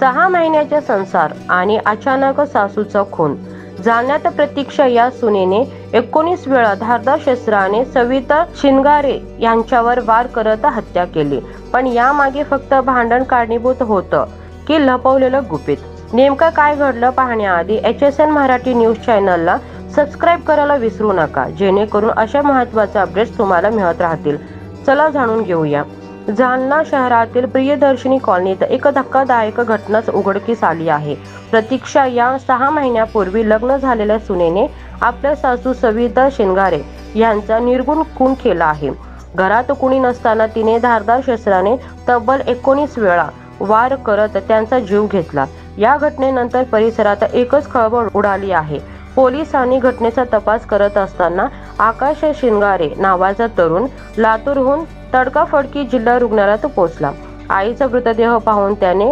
सहा महिन्याचा संसार आणि अचानक सासूचा खून. जाण्यात प्रतीक्षा या सुनेने एकोणीस वेळा धारदार शस्त्राने सविता शिंगारे यांच्यावर वार करत हत्या केली. पण यामागे फक्त भांडण कारणीभूत होतं की लपवलेलं गुपित. नेमकं काय घडलं पाहण्याआधी H S N Marathi news चॅनलला सबस्क्राईब करायला विसरू नका. जेणेकरून अशा महत्त्वाचे अपडेट्स तुम्हाला मिळत राहतील. चला जाणून घेऊया. जालना शहरातील प्रियदर्शिनी कॉलनीत एक धक्कादायक घटनाच उघडकीस आली आहे. प्रतीक्षा या सहा महिन्यापूर्वी लग्न झालेल्या सुनेने आपल्या सासू सविता शिंगारे यांचा निर्गुण खून केला आहे. घरात कुणी नसताना तिने धारदार शस्त्राने तब्बल एकोणीस वेळा वार करत त्यांचा जीव घेतला. या घटनेनंतर परिसरात एकच खळबळ उडाली आहे. पोलिसांनी घटनेचा तपास करत असताना आकाश शिंगारे नावाचा तरुण लातूरहून तडकाफडकी जिल्हा रुग्णालयात पोहोचला. आईचा मृतदेह पाहून त्याने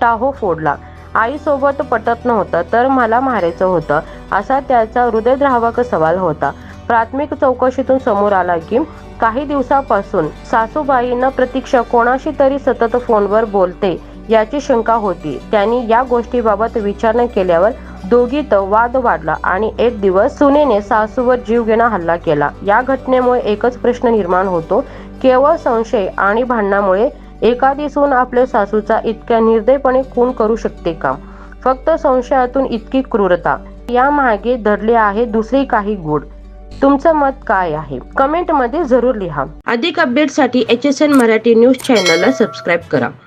टाहो फोडला. आईसोबत पटत नव्हतं तर मला मारायचं होतं असा त्याचा हृदयद्रावक सवाल होता. प्राथमिक चौकशीतून समोर आला की काही दिवसापासून सासूबाईंना प्रतीक्षा कोणाशी तरी सतत फोनवर बोलते याची शंका होती. त्यांनी या गोष्टीबाबत विचारणा केल्यावर दोघीत वाद वाढला आणि एक दिवस सुनेने सासूवर जीवघेणा हल्ला केला. या घटनेमुळे एकच प्रश्न निर्माण होतो. केवळ संशय आणि भांडणामुळे एखादी सून आपल्या सासूचा इतक्या निर्दयपणे खून करू शकते का? फक्त संशयातून इतकी क्रूरता. या मागे दडले आहे दुसरी काही गुड. तुमचं मत काय आहे? कमेंटमध्ये जरूर लिहा. अधिक अपडेटसाठी H S N Marathi news चॅनलला सबस्क्राईब करा.